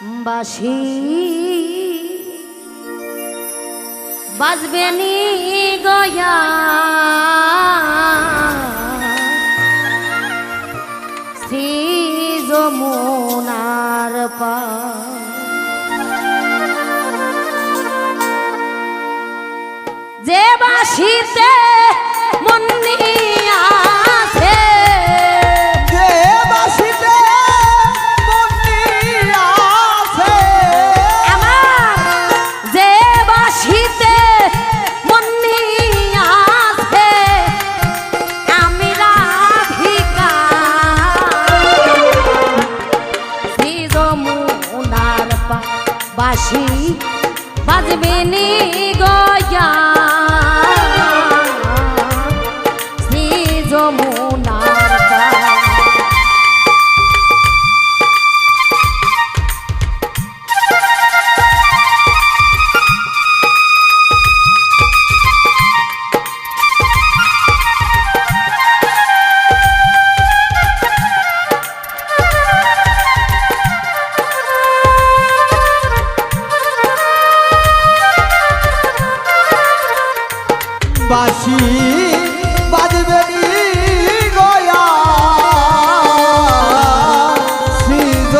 বাসি বাজবে নি গয়া। শ্রী যমুনার পা। যে বাসিতে মন বাঁশি বাজবে নি গয়া।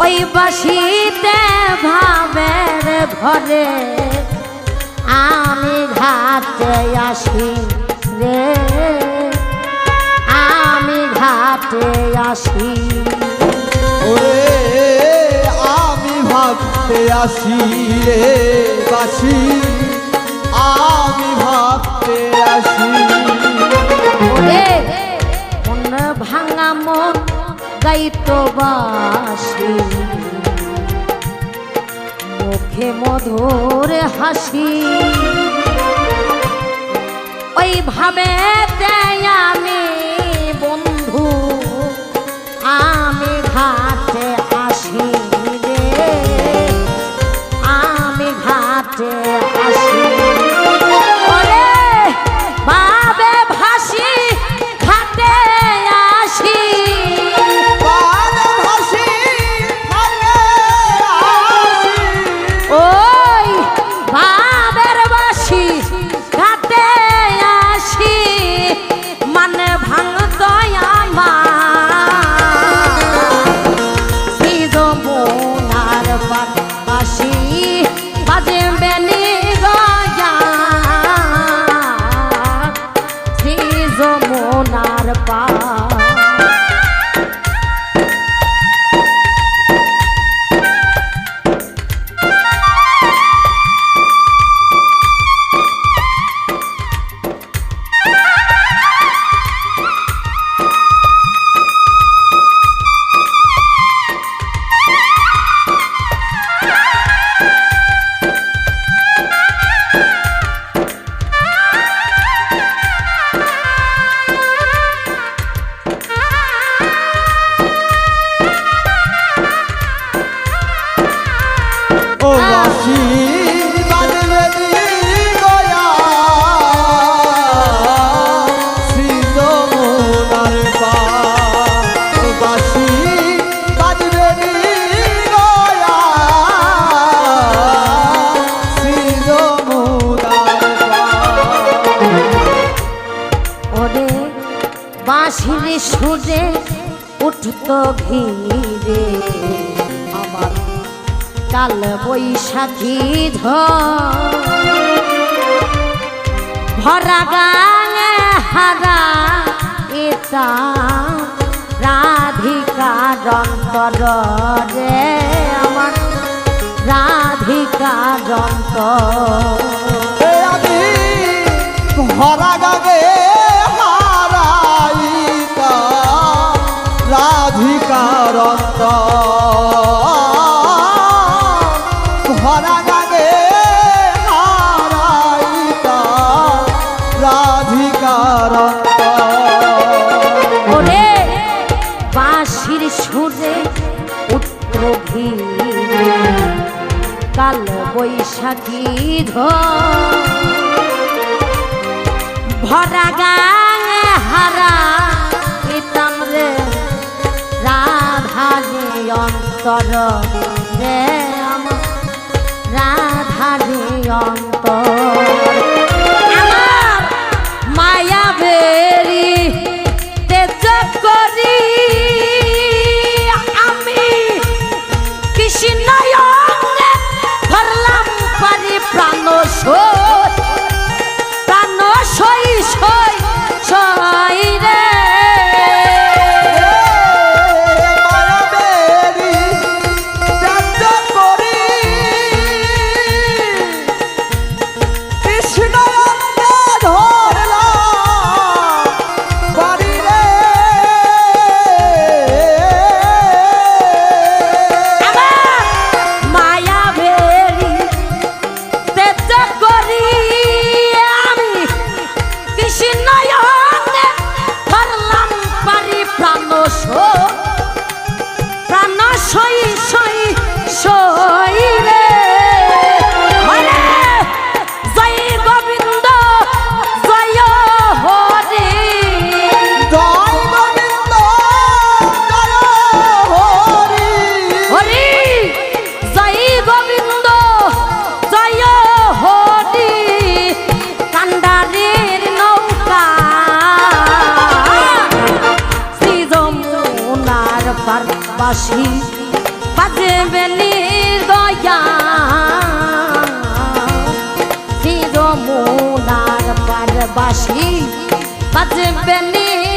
ওই বাসিতে ভাবের ঘরে আমি ঘাটে আসি রে। আমি ঘাটে আসি। আমি ভাবতে আসি রে বাসি আমি ভাবতে আসি। গাইতো বাসি মুখে মধুর হাসি। ওই ভাবে যমুনার পা উঠত ঘিরে আমার কাল বৈশাখী ভরা গাঙে হারা এটা রাধিকার অন্তর রে আমার ভরা কাল বৈশাখী ঝড়। ভরা হারা ইতাম রে রাধা যে অন্তর রে আমার রাধা যে অন্তর। পারবাসী বাজে বেলির দয়া। শ্রী পার বাসি বাজে বেলির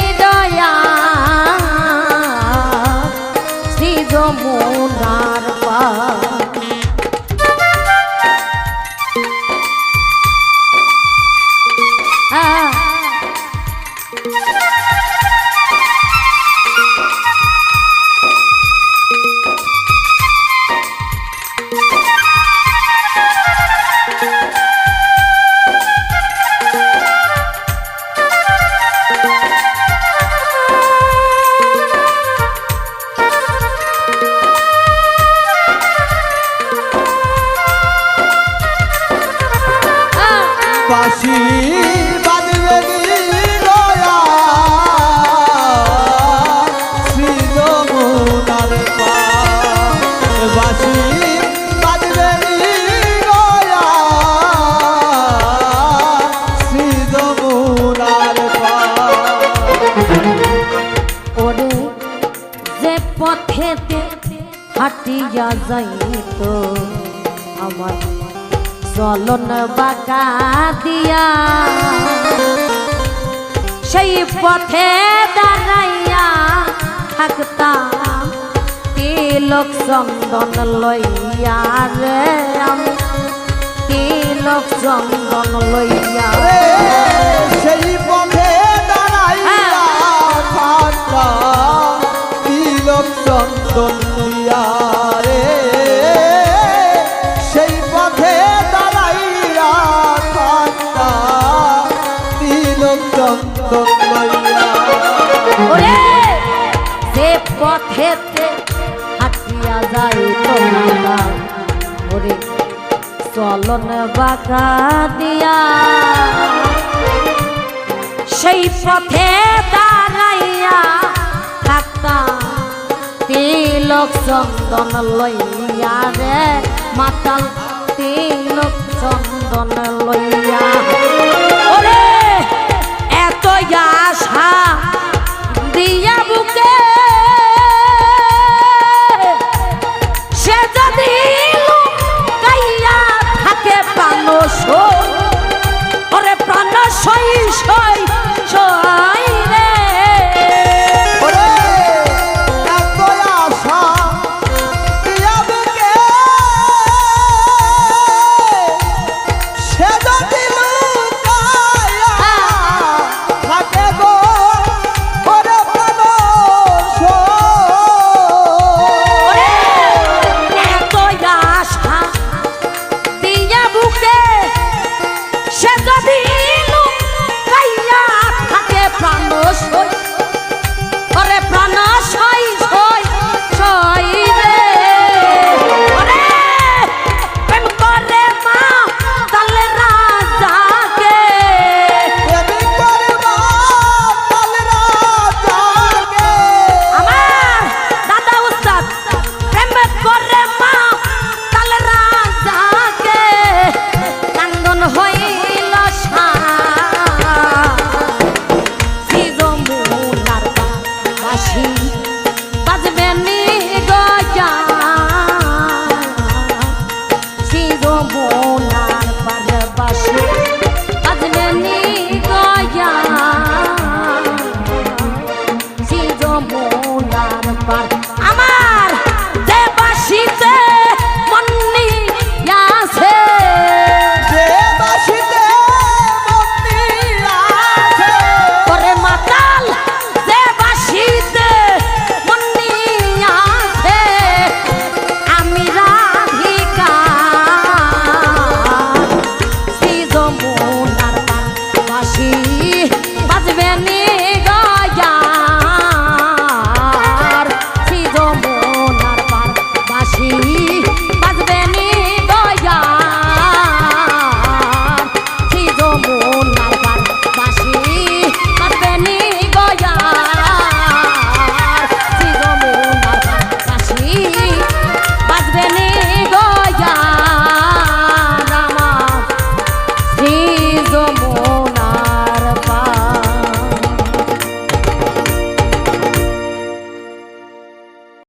হাটিয়া যাইত আমার চলন বাঁকা দিয়া। সেই পথে দাঁড়াইয়া থাকতাম, তিলক চন্দন লইয়া রে আমি। তিলক চন্দন লইয়া। যাই তোমার ওরে চলন বাঁকা দিয়া। সেই পথে দাঁড়াইয়া থাকতাম তিলক চন্দন লইয়া রে মাতাল, তিলক চন্দন লইয়া